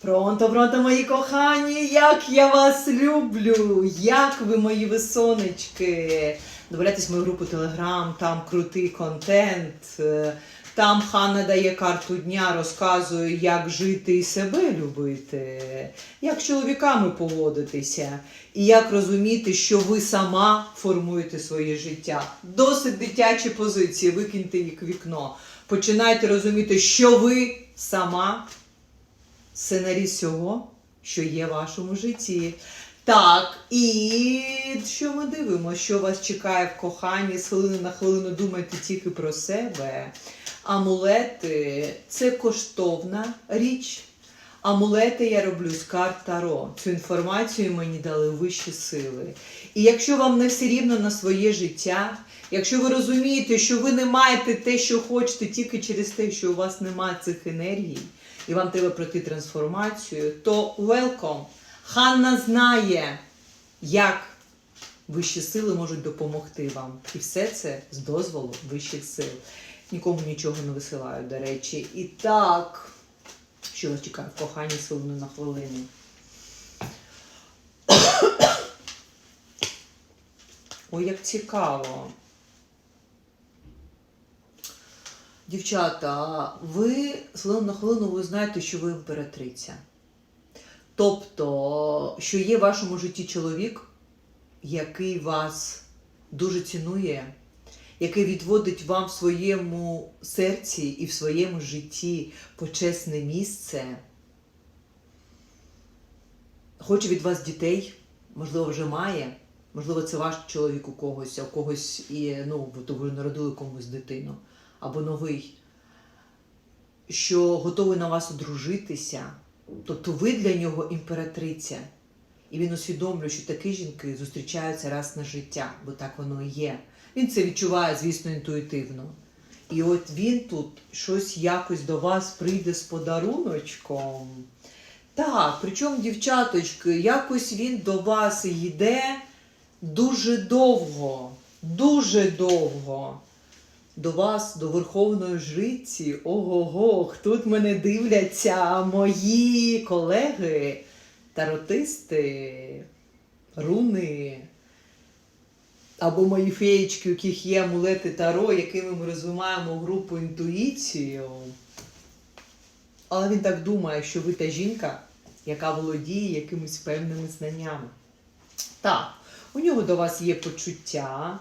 Пронто, пронто, мої кохані, як я вас люблю, як ви мої висонечки. Добавляйтесь в мою групу Телеграм, там крутий контент. Там Ханна дає карту дня, розказує, як жити і себе любити, як з чоловіками поводитися, і як розуміти, що ви сама формуєте своє життя. Досить дитячі позиції, викиньте їх в вікно. Починайте розуміти, що ви сама сценарій всього, що є в вашому житті. Так, і що ми дивимося, що вас чекає в коханні, з хвилини на хвилину думайте тільки про себе. Амулети це коштовна річ. Амулети я роблю з карт Таро. Цю інформацію мені дали вищі сили. І якщо вам не все рівно на своє життя, якщо ви розумієте, що ви не маєте те, що хочете, тільки через те, що у вас немає цих енергій, і вам треба пройти трансформацію, то welcome. Ханна знає, як вищі сили можуть допомогти вам. І все це з дозволу вищих сил. Нікому нічого не висилаю, до речі. І так, що вас чекає в коханні хвилини на хвилину. Ой, як цікаво. Дівчата, ви з на хвилину ви знаєте, що ви імператриця. Тобто, що є в вашому житті чоловік, який вас дуже цінує, який відводить вам в своєму серці і в своєму житті почесне місце, хоче від вас дітей, можливо, вже має. Можливо, це ваш чоловік у когось, а у когось і ну, то ви народили комусь дитину, або новий, що готовий на вас одружитися. Тобто ви для нього імператриця. І він усвідомлює, що такі жінки зустрічаються раз на життя, бо так воно і є. Він це відчуває, звісно, інтуїтивно. І от він тут щось якось до вас прийде з подаруночком. Так, причому, дівчаточки, якось він до вас йде дуже довго, дуже довго. До вас, до Верховної Жриці, ого-го, тут мене дивляться мої колеги, таротисти, руни, або мої феєчки, у яких є амулети Таро, якими ми розвиваємо групу інтуїцію. Але він так думає, що ви та жінка, яка володіє якимись певними знаннями. Так, у нього до вас є почуття.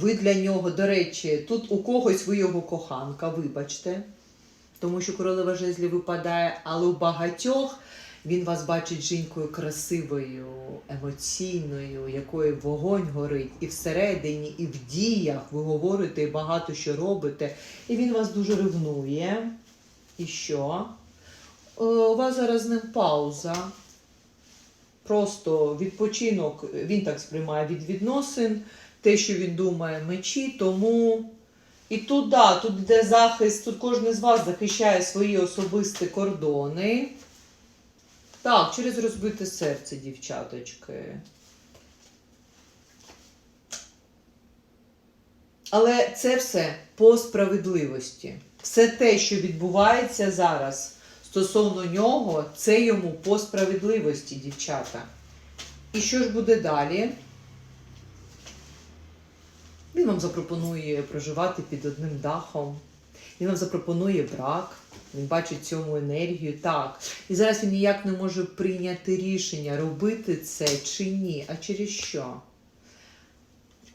Ви для нього, до речі, тут у когось ви його коханка, вибачте, тому що королева жезлі випадає, але у багатьох він вас бачить жінкою красивою, емоційною, якою вогонь горить і всередині, і в діях ви говорите і багато що робите. І він вас дуже ревнує. І що? Е, У вас зараз з ним пауза. Просто відпочинок, він так сприймає від відносин, те, що він думає мечі, тому. І тут, да, тут йде захист, тут кожен з вас захищає свої особисті кордони. Так, через розбите серце, дівчаточки. Але це все по справедливості. Все те, що відбувається зараз стосовно нього, це йому по справедливості, дівчата. І що ж буде далі? Він вам запропонує проживати під одним дахом. Він вам запропонує брак. Він бачить цьому енергію. Так. І зараз він ніяк не може прийняти рішення, робити це чи ні. А через що?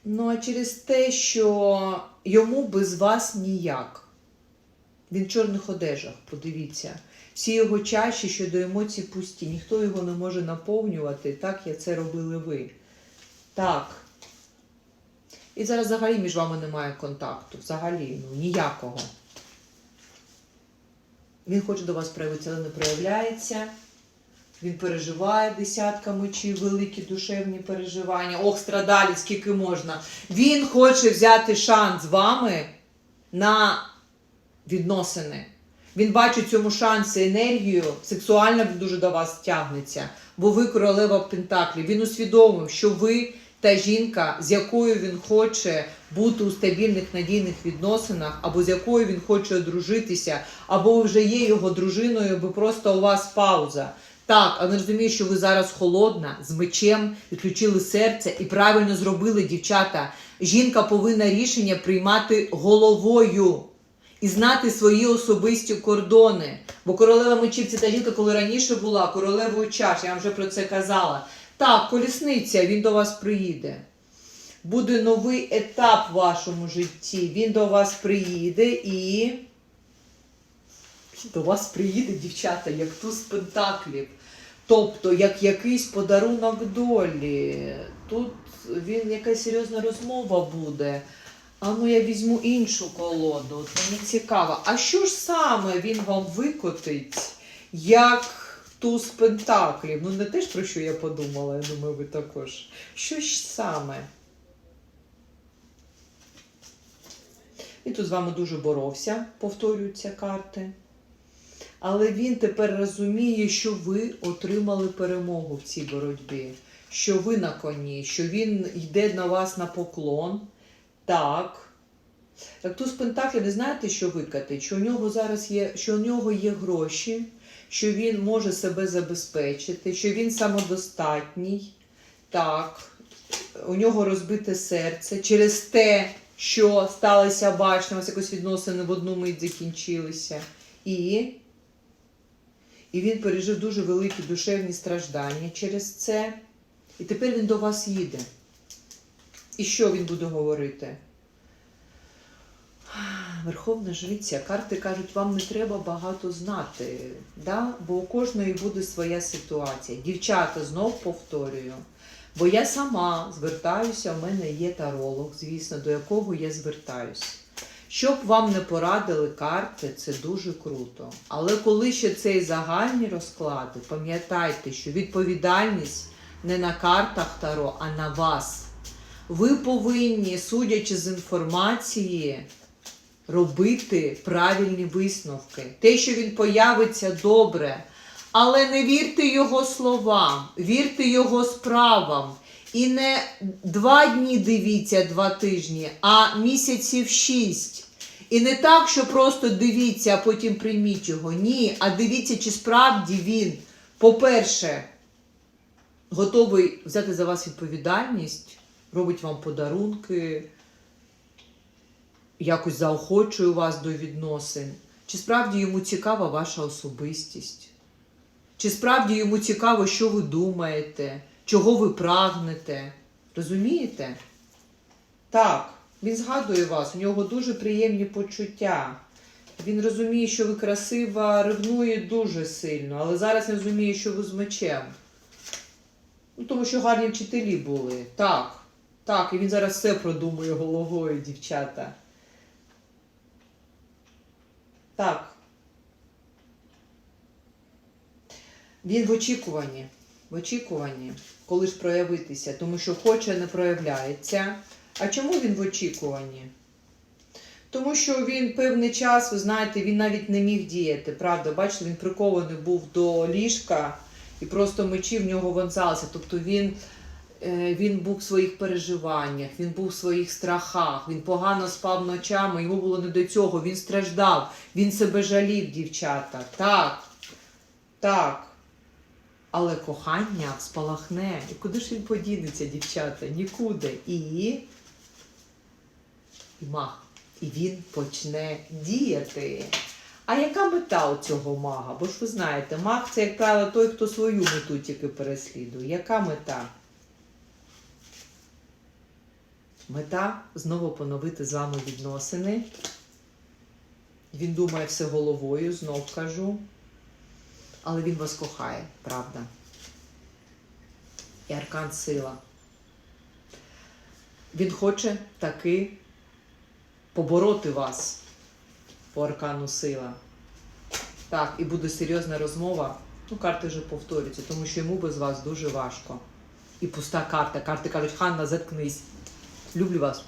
Ну, а через те, що йому без вас ніяк. Він в чорних одежах, подивіться. Всі його чаші щодо емоцій пусті. Ніхто його не може наповнювати, так як це робили ви. Так. І зараз взагалі між вами немає контакту. Взагалі, ну ніякого. Він хоче до вас проявитися, але не проявляється. Він переживає десятками чи великі душевні переживання. Ох, страдалі, скільки можна. Він хоче взяти шанс з вами на відносини. Він бачить цьому шансі енергію, сексуально дуже до вас тягнеться, бо ви королева Пентаклі. Він усвідомив, що ви та жінка, з якою він хоче бути у стабільних надійних відносинах, або з якою він хоче одружитися, або вже є його дружиною, або просто у вас пауза. Так, але розумію, що ви зараз холодна, з мечем, відключили серце і правильно зробили, дівчата. Жінка повинна рішення приймати головою і знати свої особисті кордони. Бо королева мечів це та жінка, коли раніше була королевою чаш, я вам вже про це казала. Так, колісниця, він до вас приїде. Буде новий етап в вашому житті. Він до вас приїде і. До вас приїде, дівчата, як туз пентаклів. Тобто, як якийсь подарунок долі. Тут він якась серйозна розмова буде. А я візьму іншу колоду. От мені цікаво. А що ж саме він вам викотить, як туз пентаклів? Ну не те ж про що я подумала, я думаю, ви також. Що ж саме? Він тут з вами дуже боровся, повторюються карти. Але він тепер розуміє, що ви отримали перемогу в цій боротьбі, що ви на коні, що він йде на вас на поклон. Так. Так туз Пентаклів, ви знаєте, що викатить? Що у нього зараз є, що у нього є гроші, що він може себе забезпечити, що він самодостатній. Так. У нього розбите серце через те, що сталося бачно, у вас якось відносини в одну мить закінчилися. І і він пережив дуже великі душевні страждання через це. І тепер він до вас їде. І що він буде говорити? Верховна жриця, карти кажуть, вам не треба багато знати, да? бо у кожної буде своя ситуація. Дівчата, знов повторюю, бо я сама звертаюся, у мене є таролог, звісно, до якого я звертаюся. Щоб вам не порадили карти, це дуже круто. Але коли ще цей загальні розклади, пам'ятайте, що відповідальність не на картах Таро, а на вас. Ви повинні, судячи з інформації, робити правильні висновки. Те, що він появиться добре. Але не вірте його словам, вірте його справам. І не два дні дивіться, два тижні, а місяців шість. І не так, що просто дивіться, а потім прийміть його. Ні, а дивіться, чи справді він, по-перше, готовий взяти за вас відповідальність, робить вам подарунки, якось заохочує вас до відносин. Чи справді йому цікава ваша особистість? Чи справді йому цікаво, що ви думаєте, чого ви прагнете? Розумієте? Так, він згадує вас, у нього дуже приємні почуття. Він розуміє, що ви красива, ревнує дуже сильно, але зараз не розуміє, що ви з мечем. Ну, тому що гарні вчителі були. Так, так, і він зараз все продумує головою, дівчата. Так. Він в очікуванні. В очікуванні, коли ж проявитися, тому що хоче, не проявляється. А чому він в очікуванні? Тому що він певний час, ви знаєте, він навіть не міг діяти. Правда, бачите, він прикований був до ліжка і просто мечі в нього вонзалися. Тобто він, він був в своїх переживаннях, він був в своїх страхах, він погано спав ночами, йому було не до цього, він страждав, він себе жалів, дівчата. Так, так. Але кохання спалахне. І куди ж він подінеться, дівчата? Нікуди. І, і мах. І він почне діяти. А яка мета у цього мага? Бо ж ви знаєте, маг це, як правило, той, хто свою мету тільки переслідує. Яка мета? Мета знову поновити з вами відносини. Він думає все головою, знов кажу. Але він вас кохає, правда. І аркан сила. Він хоче таки побороти вас по аркану сила. Так, і буде серйозна розмова. Ну, карти вже повторюються, тому що йому без вас дуже важко. І пуста карта. Карти кажуть, Ханна, заткнись. Люблю вас.